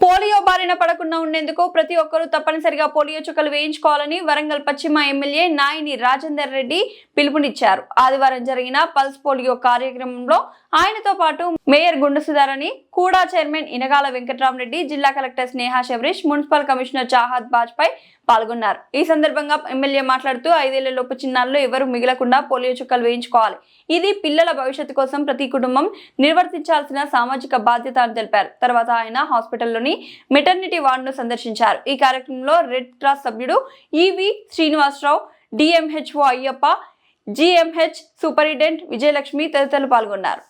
Polio బారిన పడకుండా ఉండేందుకు ప్రతి ఒక్కరూ తప్పనిసరిగా పోలియో చుక్కలు వేయించుకోవాలని వరంగల్ పశ్చిమ ఎమ్మెల్యే నాయిని రాజేందర్ రెడ్డి పిలుపునిచ్చారు. ఆదివారం జరిగిన పల్స్ పోలియో కార్యక్రమంలో ఆయనతో పాటు మేయర్ గుండు సుధారని కూడా చైర్మన్ ఇనగాల వెంకట్రామరెడ్డి జిల్లా collector Sneha Sabarish municipal commissioner Chahat Bajpai పాల్గొన్నారు. ఈ సందర్భంగా ఎమ్మెల్యే మాట్లాడుతూ ఐదేళ్ళలోపు చిన్నారులు ఎవరు మిగలకుండా పోలియో చుక్కలు వేయించుకోవాలి. ఇది పిల్లల భవిష్యత్తు కోసం ప్రతి కుటుంబం నిర్వర్తించాల్సిన సామాజిక బాధ్యత అని తెలిపారు. తర్వాత ఆయన హాస్పిటల్లోని మెటర్నిటీ వార్డును సందర్శించారు. ఈ కార్యక్రమంలో రెడ్ క్రాస్ సభ్యుడు E V Srinivasa Rao DMHO Ayyappa GMH superintendent Vijayalakshmi తదితరులు పాల్గొన్నారు.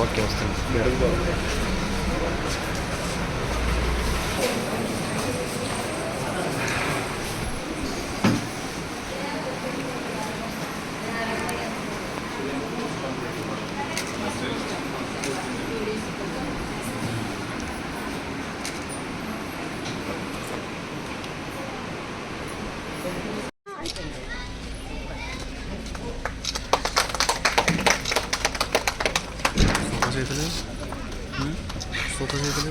ఓకే వస్తుంది. ఫోకస్ సూపర్ ఫోకస్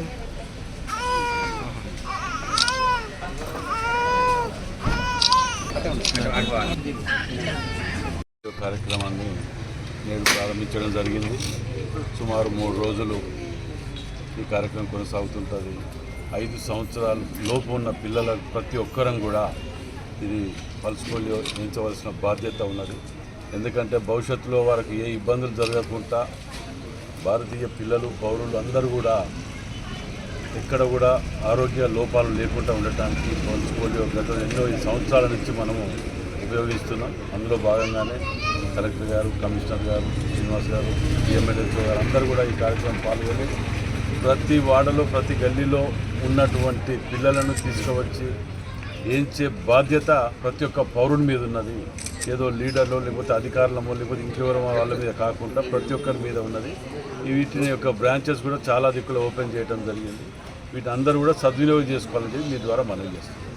కార్యక్రమాన్ని నేను ప్రారంభించడం జరిగింది. సుమారు మూడు రోజులు ఈ కార్యక్రమం కొనసాగుతుంటుంది. ఐదు సంవత్సరాల లోపు ఉన్న పిల్లల ప్రతి ఒక్కరం కూడా ఇది పల్స్ పోలియో ఎంచవలసిన బాధ్యత ఉన్నది. ఎందుకంటే భవిష్యత్తులో వారికి ఏ ఇబ్బందులు జరగకుండా భారతీయ పిల్లలు పౌరులు అందరూ కూడా ఎక్కడ కూడా ఆరోగ్య లోపాలు లేకుండా ఉండటానికి పల్స్ పోలియో గత ఎన్నో ఈ సంవత్సరాల నుంచి మనము ఉపయోగిస్తున్నాం. అందులో భాగంగానే కలెక్టర్ గారు కమిషనర్ గారు శ్రీనివాస్ గారు డిఎంఎల్ఏఓ గారు అందరూ కూడా ఈ కార్యక్రమం పాల్గొని ప్రతి వాడలో ప్రతి గల్లీలో ఉన్నటువంటి పిల్లలను తీసుకువచ్చి ఏంచే బాధ్యత ప్రతి ఒక్క పౌరుని మీద ఉన్నది. ఏదో లీడర్లో లేకపోతే అధికారులమో లేకపోతే ఇంకెవరో వాళ్ళ మీద కాకుండా ప్రతి ఒక్కరి మీద ఉన్నది. వీటిని యొక్క బ్రాంచెస్ కూడా చాలా దిక్కులు ఓపెన్ చేయడం జరిగింది. వీటి అందరూ కూడా సద్వినియోగం చేసుకోవాలని మీ ద్వారా మనం చేస్తాం